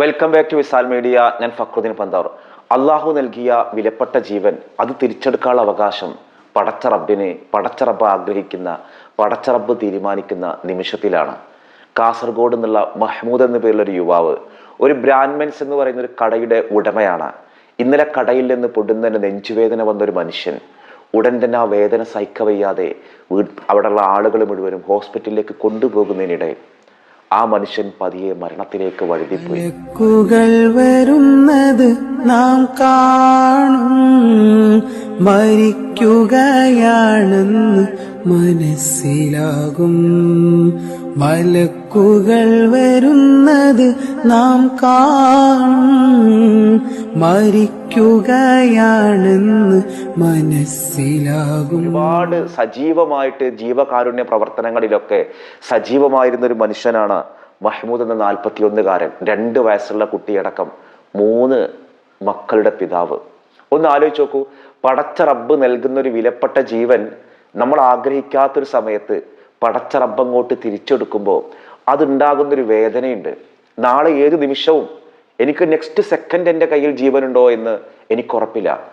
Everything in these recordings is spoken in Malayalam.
Welcome back to Visal media ഞാൻ ഫക്രുദ്ദീൻ പന്താർ. അള്ളാഹു നൽകിയ വിലപ്പെട്ട ജീവൻ അത് തിരിച്ചെടുക്കാനുള്ള അവകാശം പടച്ച റബ്ബിനെ പടച്ച റബ്ബ് ആഗ്രഹിക്കുന്ന പടച്ച റബ്ബ് തീരുമാനിക്കുന്ന നിമിഷത്തിലാണ്. കാസർഗോഡ് എന്നുള്ള മഹ്മൂദ് എന്ന പേരുള്ള ഒരു യുവാവ് ഒരു ബ്രാൻമെൻസ് എന്ന് പറയുന്ന ഒരു കടയുടെ ഉടമയാണ്. ഇന്നലെ കടയിൽ നിന്ന് പൊടുന്നതിന് നെഞ്ചുവേദന വന്ന ഒരു മനുഷ്യൻ ഉടൻ തന്നെ ആ വേദന സഹിക്കവയ്യാതെ അവിടെയുള്ള ആളുകൾ മുഴുവനും ഹോസ്പിറ്റലിലേക്ക് കൊണ്ടുപോകുന്നതിനിടെ ആ മനുഷ്യൻ പതിയെ മരണത്തിലേക്ക് വഴുതിപ്പോയി. വരുന്നത് നാം കാണും മരിക്കുകയാണെന്ന് മനസ്സിലാകും. മലക്കുകൾ വരുന്നത് നാം കാണും. മരിക്കുകയാണെന്ന് മനസ്സിലാകും. ഒരുപാട് സജീവമായിട്ട് ജീവകാരുണ്യ പ്രവർത്തനങ്ങളിലൊക്കെ സജീവമായിരുന്ന ഒരു മനുഷ്യനാണ് മഹ്മൂദ് എന്ന നാൽപ്പത്തിയൊന്നുകാരൻ. രണ്ട് വയസ്സുള്ള കുട്ടിയടക്കം മൂന്ന് മക്കളുടെ പിതാവ്. ഒന്ന് ആലോചിച്ച് നോക്കൂ പടച്ച റബ്ബ് നൽകുന്ന ഒരു വിലപ്പെട്ട ജീവൻ നമ്മൾ ആഗ്രഹിക്കാത്തൊരു സമയത്ത് പടച്ച റബ്ബ് അങ്ങോട്ട് തിരിച്ചെടുക്കുമ്പോൾ അതുണ്ടാകുന്നൊരു വേദനയുണ്ട്. നാളെ ഏത് നിമിഷവും എനിക്ക് നെക്സ്റ്റ് സെക്കൻഡ് എന്റെ കയ്യിൽ ജീവനുണ്ടോ എന്ന് എനിക്ക് ഉറപ്പില്ല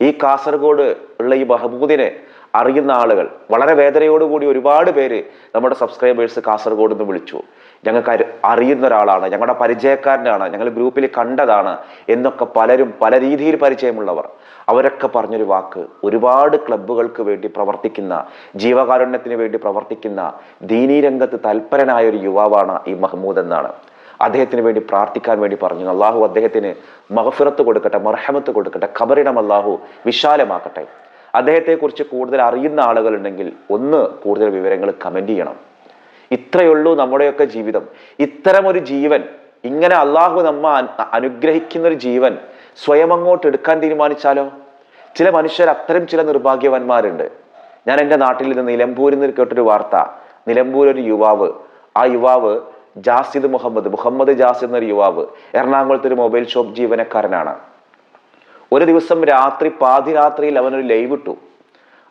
ഈ കാസർഗോഡ് ഉള്ള ഈ മഹബൂദിനെ അറിയുന്ന ആളുകൾ. വളരെ വേദനയോടുകൂടി ഒരുപാട് പേര് നമ്മുടെ സബ്സ്ക്രൈബേഴ്സ് കാസർഗോഡ് നിന്ന് വിളിച്ചു. ഞങ്ങൾക്ക് അറിയുന്ന ഒരാളാണ് ഞങ്ങളുടെ പരിചയക്കാരനാണ് ഞങ്ങൾ ഗ്രൂപ്പിൽ കണ്ടതാണ് എന്നൊക്കെ പലരും പല രീതിയിൽ പരിചയമുള്ളവർ. അവരൊക്കെ പറഞ്ഞൊരു വാക്ക് ഒരുപാട് ക്ലബ്ബുകൾക്ക് വേണ്ടി പ്രവർത്തിക്കുന്ന ജീവകാരുണ്യത്തിന് വേണ്ടി പ്രവർത്തിക്കുന്ന ദീനീ രംഗത്ത് തൽപരനായ ഒരു യുവാവാണ് ഈ മഹ്മൂദ് എന്നാണ്. അദ്ദേഹത്തിന് വേണ്ടി പ്രാർത്ഥിക്കാൻ വേണ്ടി പറഞ്ഞു. അള്ളാഹു അദ്ദേഹത്തിന് മഹഫിറത്ത് കൊടുക്കട്ടെ മർഹമത്ത് കൊടുക്കട്ടെ ഖബറിടം അള്ളാഹു വിശാലമാക്കട്ടെ. അദ്ദേഹത്തെക്കുറിച്ച് കൂടുതൽ അറിയുന്ന ആളുകളുണ്ടെങ്കിൽ ഒന്ന് കൂടുതൽ വിവരങ്ങൾ കമന്റ് ചെയ്യണം. ഇത്രയുള്ളൂ നമ്മുടെയൊക്കെ ജീവിതം. ഇത്തരമൊരു ജീവൻ ഇങ്ങനെ അള്ളാഹു നമ്മ അനുഗ്രഹിക്കുന്ന ഒരു ജീവൻ സ്വയം അങ്ങോട്ട് എടുക്കാൻ തീരുമാനിച്ചാലോ? ചില മനുഷ്യർ അത്തരം ചില നിർഭാഗ്യവാന്മാരുണ്ട്. ഞാൻ എന്റെ നാട്ടിൽ നിന്ന് നിലമ്പൂരിൽ നിന്ന് കേട്ടൊരു വാർത്ത. നിലമ്പൂർ ഒരു യുവാവ് ആ യുവാവ് ജാസിദ് മുഹമ്മദ് മുഹമ്മദ് ജാസിദ് എന്നൊരു യുവാവ് എറണാകുളത്ത് ഒരു മൊബൈൽ ഷോപ്പ് ജീവനക്കാരനാണ്. ഒരു ദിവസം രാത്രി പാതിരാത്രിയിൽ അവനൊരു ലൈവ് ഇട്ടു.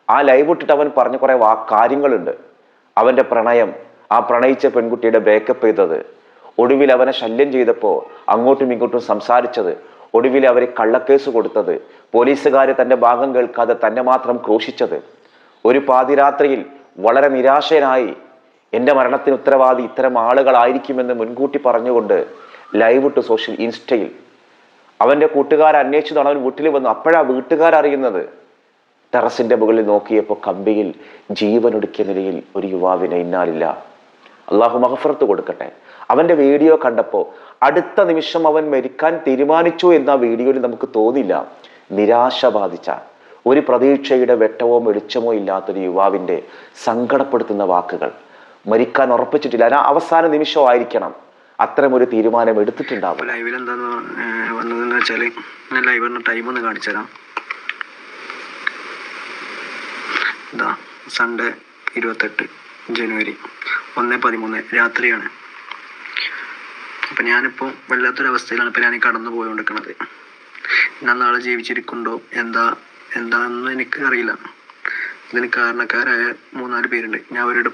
ആ ലൈവ് ഇട്ടിട്ട് അവൻ പറഞ്ഞ കുറേ വാ കാര്യങ്ങളുണ്ട്. അവന്റെ പ്രണയം ആ പ്രണയിച്ച പെൺകുട്ടിയുടെ ബ്രേക്കപ്പ് ചെയ്തത്. ഒടുവിൽ അവനെ ശല്യം ചെയ്തപ്പോൾ അങ്ങോട്ടും ഇങ്ങോട്ടും സംസാരിച്ചത്. ഒടുവിൽ അവരെ കള്ളക്കേസ് കൊടുത്തത്. പോലീസുകാരെ തന്റെ ഭാഗം കേൾക്കാതെ തന്നെ മാത്രം ക്രൂശിച്ചത്. ഒരു പാതിരാത്രിയിൽ വളരെ നിരാശനായി എന്റെ മരണത്തിന് ഉത്തരവാദി ഇത്തരം ആളുകളായിരിക്കുമെന്ന് മുൻകൂട്ടി പറഞ്ഞുകൊണ്ട് ലൈവ് ഇട്ട് സോഷ്യൽ ഇൻസ്റ്റയിൽ അവന്റെ കൂട്ടുകാർ അന്വേഷിച്ചതാണ് അവൻ വീട്ടിൽ വന്നു. അപ്പോഴാ വീട്ടുകാർ അറിയുന്നത്. ടെറസിന്റെ മുകളിൽ നോക്കിയപ്പോൾ കമ്പിയിൽ ജീവനൊടുക്കിയ നിലയിൽ ഒരു യുവാവിനെ ഇന്നാലില്ല. അള്ളാഹു മഹഫറത്ത് കൊടുക്കട്ടെ. അവന്റെ വീഡിയോ കണ്ടപ്പോൾ അടുത്ത നിമിഷം അവൻ മരിക്കാൻ തീരുമാനിച്ചു എന്ന വീഡിയോയിൽ നമുക്ക് തോന്നില്ല. നിരാശ ബാധിച്ച ഒരു പ്രതീക്ഷയുടെ വെട്ടമോ വെളിച്ചമോ ഇല്ലാത്തൊരു യുവാവിന്റെ സങ്കടപ്പെടുത്തുന്ന വാക്കുകൾ. മരിക്കാൻ ഉറപ്പിച്ചിട്ടില്ല. അവസാന നിമിഷമായിരിക്കണം. അത്തരം ഒരു തീരുമാനം എടുത്തിട്ടുണ്ടാവും. ലൈവിൽ എന്താന്ന് വന്നതെന്ന് വെച്ചാൽ ഞാൻ ലൈവറിന്റെ ടൈം ഒന്ന് കാണിച്ചു തരാം. സൺഡേ ഇരുപത്തെട്ട് ജനുവരി ഒന്ന് പതിമൂന്ന് രാത്രിയാണ്. അപ്പം ഞാനിപ്പോൾ വല്ലാത്തൊരവസ്ഥയിലാണ് ഇപ്പം ഞാൻ കടന്നു പോയിക്കൊണ്ടിരിക്കുന്നത് ഞാൻ നാളെ ജീവിച്ചിരിക്കുന്നുണ്ടോ? എന്താ എന്താണെന്ന് എനിക്ക് അറിയില്ല. ഇതിന് കാരണക്കാരായ മൂന്നാൽ പേരുണ്ട്. ഞാൻ അവരുടെ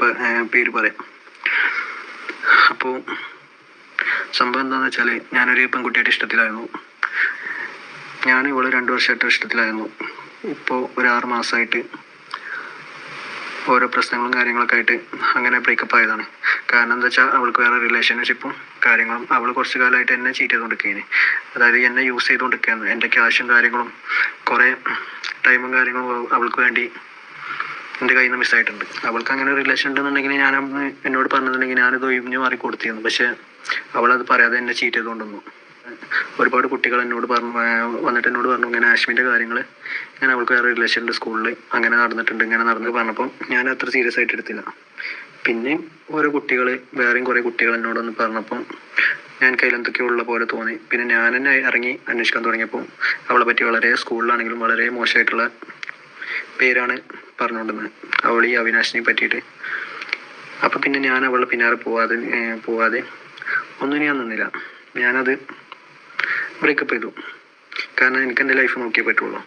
പേര് പറയാം. അപ്പോൾ സംഭവം എന്താണെന്ന് വെച്ചാൽ ഞാനൊരു പെൺകുട്ടിയായിട്ട് ഇഷ്ടത്തിലായിരുന്നു. ഞാൻ ഇവൾ രണ്ടു വർഷമായിട്ട് ഇഷ്ടത്തിലായിരുന്നു. ഇപ്പോൾ ഒരു ആറ് മാസമായിട്ട് ഓരോ പ്രശ്നങ്ങളും കാര്യങ്ങളൊക്കെ ആയിട്ട് അങ്ങനെ ബ്രേക്കപ്പ് ആയതാണ്. കാരണം എന്താ വെച്ചാൽ അവൾക്ക് വേറെ റിലേഷൻഷിപ്പും കാര്യങ്ങളും അവൾ കുറച്ച് കാലമായിട്ട് എന്നെ ചീറ്റ് ചെയ്തുകൊണ്ടിരിക്കുകയാണ് അതായത് എന്നെ യൂസ് ചെയ്തുകൊണ്ടിരിക്കുകയാണ് എന്റെ ക്യാഷും കാര്യങ്ങളും കുറേ ടൈമും കാര്യങ്ങളും അവൾക്ക് വേണ്ടി എന്റെ കയ്യിൽ നിന്ന് മിസ്സായിട്ടുണ്ട് അവൾക്ക് അങ്ങനെ റിലേഷൻ ഉണ്ടെന്നുണ്ടെങ്കിൽ ഞാൻ എന്നോട് പറഞ്ഞിട്ടുണ്ടെങ്കിൽ ഞാനത് ഒഴിഞ്ഞു മാറി കൊടുത്തിരുന്നു പക്ഷെ അവളത് പറയാതെ എന്നെ ചീറ്റ് ചെയ്തുകൊണ്ടിരുന്നു ഒരുപാട് കുട്ടികൾ എന്നോട് പറഞ്ഞു വന്നിട്ട് എന്നോട് പറഞ്ഞു ഇങ്ങനെ ആശ്മിന്റെ കാര്യങ്ങൾ ഇങ്ങനെ അവൾക്ക് വേറെ റിലേഷൻ ഉണ്ട് സ്കൂളിൽ അങ്ങനെ നടന്നിട്ടുണ്ട് ഇങ്ങനെ നടന്നു പറഞ്ഞപ്പോൾ ഞാൻ അത്ര സീരിയസ് ആയിട്ട് എടുത്തില്ല. പിന്നെ ഓരോ കുട്ടികൾ വേറെയും കുറേ കുട്ടികൾ എന്നോടൊന്ന് പറഞ്ഞപ്പോൾ ഞാൻ കയ്യിൽ എന്തൊക്കെയോ ഉള്ള പോലെ തോന്നി. പിന്നെ ഞാൻ തന്നെ ഇറങ്ങി അന്വേഷിക്കാൻ തുടങ്ങിയപ്പോൾ അവളെ പറ്റി വളരെ സ്കൂളിലാണെങ്കിലും വളരെ മോശമായിട്ടുള്ള പേരാണ് പറഞ്ഞുകൊണ്ടിരുന്നത്. അവൾ ഈ അവിനാശിനെ പറ്റിയിട്ട്. അപ്പം പിന്നെ ഞാൻ അവളെ പിന്നാലെ പോവാതെ പോവാതെ ഒന്നും ഞാൻ നിന്നില്ല. ഞാനത് ബ്രേക്കപ്പ് ചെയ്തു. കാരണം എനിക്ക് എന്റെ ലൈഫ് നോക്കിയേ പറ്റുള്ളൂ.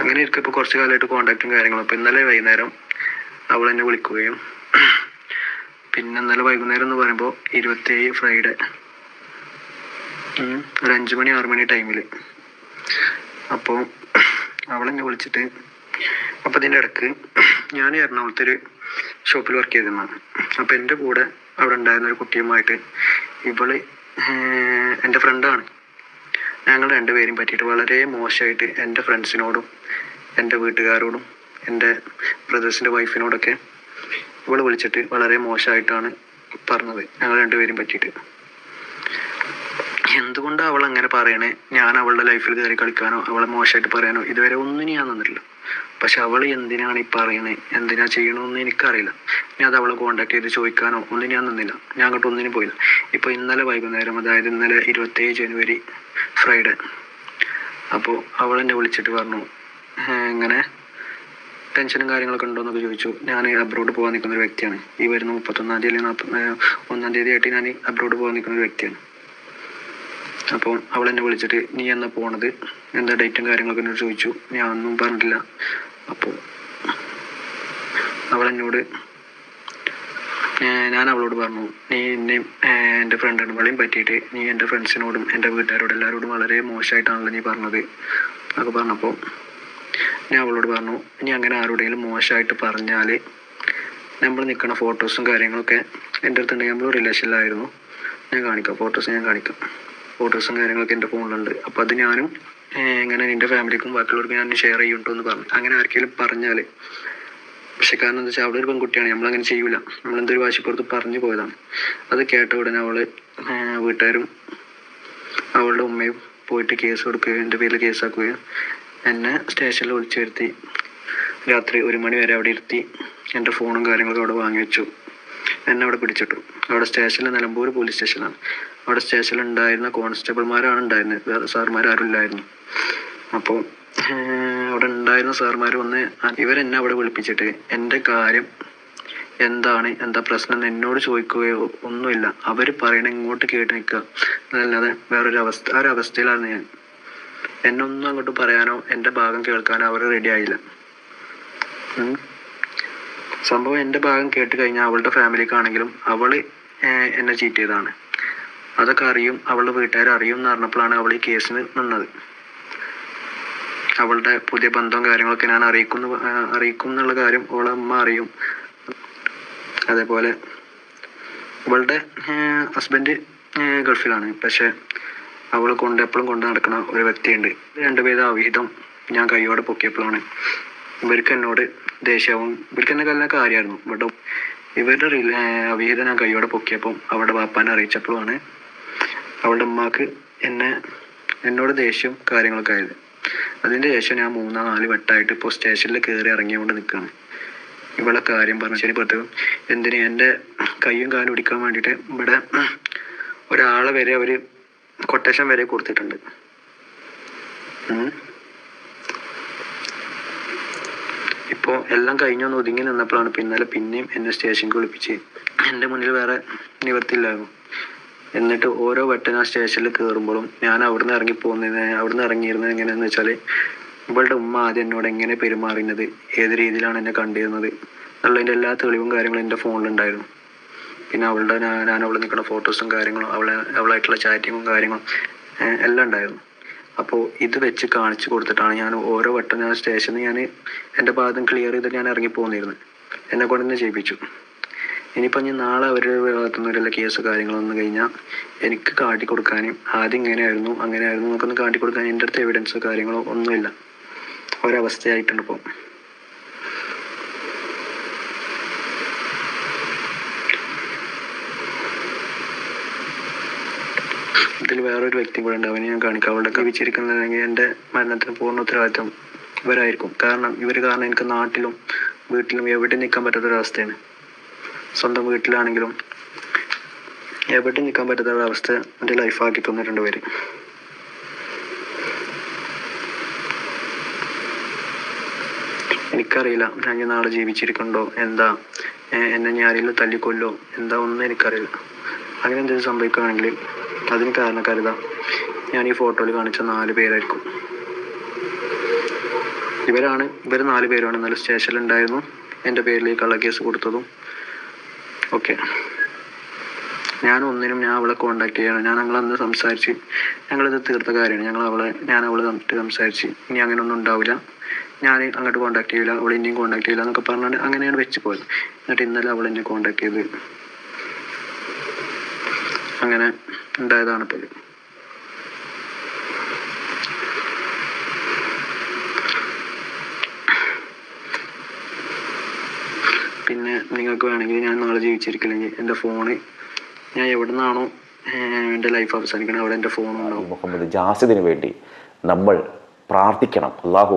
അങ്ങനെ ഇപ്പോൾ കുറച്ച് കാലമായിട്ട് കോണ്ടാക്റ്റും കാര്യങ്ങളും. അപ്പോൾ ഇന്നലെ വൈകുന്നേരം അവൾ എന്നെ വിളിക്കുകയും പിന്നെ ഇന്നലെ വൈകുന്നേരം എന്ന് പറയുമ്പോൾ ഇരുപത്തേഴ് ഫ്രൈഡേ ഒരു അഞ്ച് മണി ആറ് മണി ടൈമിൽ അപ്പോൾ അവളെന്നെ വിളിച്ചിട്ട് അപ്പോൾ ഇതിന്റെ ഇടയ്ക്ക് ഞാൻ എറണാകുളത്ത് ഒരു ഷോപ്പിൽ വർക്ക് ചെയ്തിരുന്നതാണ് അപ്പോൾ എന്റെ കൂടെ അവിടെ ഉണ്ടായിരുന്ന ഒരു കുട്ടിയുമായിട്ട് ഇവൾ എന്റെ ഫ്രണ്ടാണ് ഞങ്ങൾ രണ്ടുപേരും പറ്റിയിട്ട് വളരെ മോശമായിട്ട് എന്റെ ഫ്രണ്ട്സിനോടും എന്റെ വീട്ടുകാരോടും എന്റെ ബ്രദേഴ്സിന്റെ വൈഫിനോടൊക്കെ ഇവളെ വിളിച്ചിട്ട് വളരെ മോശമായിട്ടാണ് പറഞ്ഞത്. ഞങ്ങൾ രണ്ടുപേരും പറ്റിയിട്ട്. എന്തുകൊണ്ട് അവൾ അങ്ങനെ പറയണേ? ഞാൻ അവളുടെ ലൈഫിൽ കയറി കളിക്കാനോ അവളെ മോശമായിട്ട് പറയാനോ ഇതുവരെ ഒന്നിനും ഞാൻ നിന്നിട്ടില്ല. പക്ഷെ അവൾ എന്തിനാണ് ഈ പറയണേ? എന്തിനാ ചെയ്യണമെന്ന് എനിക്കറിയില്ല. ഞാൻ അത് അവളെ കോണ്ടാക്ട് ചെയ്ത് ചോദിക്കാനോ ഒന്നും ഞാൻ നിന്നില്ല. ഞാൻ അങ്ങോട്ട് ഒന്നിനും പോയില്ല. ഇപ്പൊ ഇന്നലെ വൈകുന്നേരം അതായത് ഇന്നലെ ഇരുപത്തേഴ് ജനുവരി ഫ്രൈഡേ. അപ്പോൾ അവൾ എന്നെ വിളിച്ചിട്ട് പറഞ്ഞു ഇങ്ങനെ ടെൻഷനും കാര്യങ്ങളൊക്കെ ഉണ്ടോ എന്നൊക്കെ ചോദിച്ചു. ഞാൻ അബ്രോഡ് പോകാൻ നിൽക്കുന്ന ഒരു വ്യക്തിയാണ്. ഈ വരുന്ന മുപ്പത്തൊന്നാം തീയതി അല്ലെങ്കിൽ നാൽപ്പത് ഒന്നാം തീയതി ആയിട്ട് ഞാൻ അബ്രോഡ് പോകാൻ നിൽക്കുന്ന ഒരു വ്യക്തിയാണ്. അപ്പോൾ അവൾ എന്നെ വിളിച്ചിട്ട് നീ എന്നാ പോണത്? എന്താ ഡേറ്റും കാര്യങ്ങളൊക്കെ എന്നോട് ചോദിച്ചു. ഞാൻ ഒന്നും പറഞ്ഞില്ല അപ്പോൾ അവൾ എന്നോട് ഞാൻ അവളോട് പറഞ്ഞു നീ എന്നെയും എന്റെ ഫ്രണ്ടിനും വളയും പറ്റിയിട്ട് നീ എന്റെ ഫ്രണ്ട്സിനോടും എന്റെ വീട്ടുകാരോടും എല്ലാവരോടും വളരെ മോശമായിട്ടാണല്ലോ നീ പറഞ്ഞത്. എന്നൊക്കെ പറഞ്ഞപ്പോൾ ഞാൻ അവളോട് പറഞ്ഞു ഇനി അങ്ങനെ ആരോടെങ്കിലും മോശമായിട്ട് പറഞ്ഞാൽ നമ്മൾ നിൽക്കുന്ന ഫോട്ടോസും കാര്യങ്ങളൊക്കെ എന്റെ അടുത്തുണ്ടെങ്കിൽ നമ്മൾ റിലേഷനിലായിരുന്നു ഞാൻ കാണിക്കാം ഫോട്ടോസ് ഞാൻ കാണിക്കാം. ഫോട്ടോസും കാര്യങ്ങളൊക്കെ എന്റെ ഫോണിലുണ്ട്. അപ്പോൾ അത് ഞാനും ഇങ്ങനെ എന്റെ ഫാമിലിക്കും ബാക്കിയുള്ളവർക്കും ഞാൻ ഷെയർ ചെയ്യുന്നുണ്ടോ എന്ന് പറഞ്ഞു. അങ്ങനെ ആർക്കെങ്കിലും പറഞ്ഞാൽ പക്ഷെ കാരണം എന്താ വെച്ചാൽ അവളൊരു ഒരു പെൺകുട്ടിയാണ്. നമ്മളങ്ങനെ ചെയ്യൂല. നമ്മൾ എന്തൊരു വാശിപ്പുറത്ത് പറഞ്ഞു പോയതാണ്. അത് കേട്ട ഉടനെ അവൾ വീട്ടുകാരും അവളുടെ ഉമ്മയും പോയിട്ട് കേസ് കൊടുക്കുകയും എന്റെ പേരിൽ കേസാക്കുകയും എന്നെ സ്റ്റേഷനിൽ വിളിച്ചു വരുത്തി. രാത്രി ഒരു മണി വരെ അവിടെ ഇരുത്തി എന്റെ ഫോണും കാര്യങ്ങളൊക്കെ അവിടെ വാങ്ങി വെച്ചു. എന്നെ അവിടെ പിടിച്ചിട്ടു. അവിടെ സ്റ്റേഷനിൽ നിലമ്പൂർ പോലീസ് സ്റ്റേഷനാണ്. അവിടെ സ്റ്റേഷനിൽ ഉണ്ടായിരുന്ന കോൺസ്റ്റബിൾമാരാണ് ഉണ്ടായിരുന്നത്. വേറെ സാറുമാരും ഇല്ലായിരുന്നു. അപ്പോൾ അവിടെ ഉണ്ടായിരുന്ന സാർമാർ വന്ന് ഇവരെന്നെ അവിടെ വിളിപ്പിച്ചിട്ട് എന്റെ കാര്യം എന്താണ് എന്താ പ്രശ്നം എന്ന് എന്നോട് ചോദിക്കുകയോ ഒന്നുമില്ല. അവർ പറയണ ഇങ്ങോട്ട് കേട്ട് നിൽക്കുക. അതല്ലാതെ വേറൊരു അവസ്ഥ ആ ഒരു ഞാൻ. എന്നെ ഒന്നും അങ്ങോട്ട് പറയാനോ എന്റെ ഭാഗം കേൾക്കാനോ അവർ റെഡി ആയില്ല. ഉം. സംഭവം എന്റെ ഭാഗം കേട്ട് കഴിഞ്ഞാൽ അവളുടെ ഫാമിലിക്കാണെങ്കിലും ഏർ എന്നെ ചീറ്റ് ചെയ്തതാണ്. അതൊക്കെ അറിയും അവളുടെ വീട്ടുകാർ അറിയും എന്ന് പറഞ്ഞപ്പോഴാണ് അവൾ ഈ കേസിന് നിന്നത് അവളുടെ പുതിയ ബന്ധവും കാര്യങ്ങളൊക്കെ ഞാൻ അറിയിക്കുന്നു അറിയിക്കും എന്നുള്ള കാര്യം അവളെ അമ്മ അറിയും. അതേപോലെ അവളുടെ ഹസ്ബൻഡ് ഗൾഫിലാണ്. പക്ഷെ അവൾ കൊണ്ട് എപ്പോഴും കൊണ്ട് നടക്കുന്ന ഒരു വ്യക്തിയുണ്ട്. രണ്ടുപേരും അവിഹിതം ഞാൻ കൈയോടെ പൊക്കിയപ്പോഴാണ്. ഇവർക്ക് എന്നോട് ദേഷ്യവും ഇവർക്ക് എന്നെ കല്ല കാര്യമായിരുന്നു. ബട്ട് ഇവരുടെ അവിഹിതം ഞാൻ കൈയോടെ പൊക്കിയപ്പം അവളുടെ വാപ്പാനെ അറിയിച്ചപ്പോഴാണ് അവളുടെ ഉമ്മാക്ക് എന്നെ എന്നോട് ദേഷ്യം കാര്യങ്ങളൊക്കെ ആയത്. അതിന്റെ ശേഷം ഞാൻ മൂന്നാം നാല് വട്ടമായിട്ട് ഇപ്പോൾ സ്റ്റേഷനിൽ കയറി ഇറങ്ങിയോണ്ട് നിൽക്കുകയാണ് ഇവളെ കാര്യം പറഞ്ഞു ശരിപ്പെട്ടു എന്തിന് എന്റെ കയ്യും കാലും ഒടിക്കാൻ വേണ്ടിയിട്ട് ഇവിടെ ഒരാളെ വരെ അവർ കൊട്ടേഷൻ വരെ കൊടുത്തിട്ടുണ്ട്. ഇപ്പോൾ എല്ലാം കഴിഞ്ഞൊന്ന് ഒതുങ്ങി നിന്നപ്പോഴാണ് പിന്നാലെ പിന്നെയും എന്നെ സ്റ്റേഷനിൽ വിളിപ്പിച്ച്. എന്റെ മുന്നിൽ വേറെ നിവർത്തിയില്ലായിരുന്നു എന്നിട്ട് ഓരോ വട്ടം ആ സ്റ്റേഷനിൽ കയറുമ്പോഴും ഞാൻ അവിടുന്ന് ഇറങ്ങി പോകുന്നത് അവിടുന്ന് ഇറങ്ങിയിരുന്നത് എങ്ങനെയാന്ന് വെച്ചാൽ ഇവളുടെ ഉമ്മ ആദ്യം എന്നോട് എങ്ങനെ പെരുമാറിയത് ഏത് രീതിയിലാണ് എന്നെ കണ്ടിരുന്നത് എന്നുള്ളതിന്റെ എല്ലാ തെളിവും കാര്യങ്ങളും എന്റെ ഫോണിലുണ്ടായിരുന്നു പിന്നെ അവളുടെ ഞാൻ അവൾ നിൽക്കുന്ന ഫോട്ടോസും കാര്യങ്ങളും അവളെ അവളായിട്ടുള്ള ചാറ്റിങ്ങും കാര്യങ്ങളും എല്ലാം ഉണ്ടായിരുന്നു. അപ്പോൾ ഇത് വെച്ച് കാണിച്ചു കൊടുത്തിട്ടാണ് ഞാൻ ഓരോ വട്ടം ഞാൻ സ്റ്റേഷനിൽ ഞാൻ എന്റെ ഭാഗം ക്ലിയർ ചെയ്തിട്ട് ഞാൻ ഇറങ്ങി പോകുന്നിരുന്നു എന്നെ കൊണ്ട് തന്നെ ചെയ്യിപ്പിച്ചു. ഇനിയിപ്പോൾ ഞാൻ നാളെ അവരുടെ ഭാഗത്തുനിന്ന് വല്ല കേസ് കാര്യങ്ങളൊന്നും കഴിഞ്ഞാൽ എനിക്ക് കാട്ടി കൊടുക്കാനും ആദ്യം ഇങ്ങനെയായിരുന്നു അങ്ങനെയായിരുന്നു നമുക്കൊന്ന് കാട്ടി കൊടുക്കാൻ എന്റെ അടുത്ത് എവിഡൻസോ കാര്യങ്ങളോ ഒന്നുമില്ല. ഒരവസ്ഥയായിട്ടുണ്ട് ഇപ്പോൾ ഇതിൽ വേറൊരു വ്യക്തി കൂടെ ഉണ്ട്. അവനെ ഞാൻ കാണിക്കാം. അവളുടെ ജീവിച്ചിരിക്കുന്നതെങ്കിൽ എന്റെ മരണത്തിന് പൂർണ ഉത്തരവാദിത്വം ഇവരായിരിക്കും. കാരണം ഇവർ കാരണം എനിക്ക് നാട്ടിലും വീട്ടിലും എവിടെ നിൽക്കാൻ പറ്റാത്തൊരവസ്ഥയാണ്. സ്വന്തം വീട്ടിലാണെങ്കിലും എവിടെ നിൽക്കാൻ പറ്റാത്ത ഒരവസ്ഥ എന്റെ ലൈഫാക്കി തന്നിട്ടുണ്ട് പേര്. എനിക്കറിയില്ല ഞാൻ നാളെ ജീവിച്ചിരിക്കണ്ടോ? എന്താ? എന്നെ ഞാൻ ആരെങ്കിലും തല്ലിക്കൊല്ലോ? എന്താ ഒന്നും എനിക്കറിയില്ല. അങ്ങനെ എന്തെങ്കിലും സംഭവിക്കുകയാണെങ്കിൽ അതിന് കാരണക്കാരിതാ. ഞാൻ ഈ ഫോട്ടോയിൽ കാണിച്ച നാല് പേരായിരിക്കും. ഇവരാണ് ഇവർ നാല് പേരാണ് ഇന്നലെ സ്റ്റേഷനിലുണ്ടായിരുന്നു എന്റെ പേരിൽ ഈ കള്ളക്കേസ് കൊടുത്തതും ഓക്കെ ഞാൻ ഒന്നിനും ഞാൻ അവളെ കോണ്ടാക്ട് ചെയ്യണം. ഞാൻ ഞങ്ങൾ അന്ന് സംസാരിച്ച് ഞങ്ങളിത് തീർത്ത കാര്യമാണ്. ഞങ്ങൾ അവളെ ഞാൻ അവളെ കണ്ടിട്ട് സംസാരിച്ച് ഇനി അങ്ങനെ ഒന്നും ഉണ്ടാവില്ല. ഞാൻ അങ്ങോട്ട് കോണ്ടാക്ട് ചെയ്യില്ല അവൾ ഇനിയും കോണ്ടാക്ട് ചെയ്യില്ല എന്നൊക്കെ പറഞ്ഞാൽ അങ്ങനെയാണ് വെച്ച് പോയത് എന്നിട്ട് ഇന്നലെ അവൾ എന്നെ കോണ്ടാക്ട് ചെയ്ത് അങ്ങനെ ഉണ്ടായതാണ് ഇപ്പോൾ ഇത്. പിന്നെ നിങ്ങൾക്ക് വേണമെങ്കിൽ ഞാൻ നാളെ ജീവിച്ചിരിക്കില്ലെങ്കിൽ എന്റെ ഫോണ് ഞാൻ എവിടെ നിന്നാണോ എന്റെ ലൈഫ് അവസാനിക്കണം അവിടെ എന്റെ ഫോൺ ഉണ്ടാവും. മുഹമ്മദ് ജാസിദിന് വേണ്ടി നമ്മൾ പ്രാർത്ഥിക്കണം. അള്ളാഹു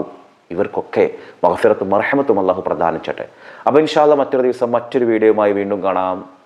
ഇവർക്കൊക്കെ മഹഫിറത്തും മർഹമത്തും അള്ളാഹു പ്രദാനിച്ചട്ടെ. അപ്പോൾ ഇൻഷാല്ല മറ്റൊരു ദിവസം മറ്റൊരു വീഡിയോയുമായി വീണ്ടും കാണാം.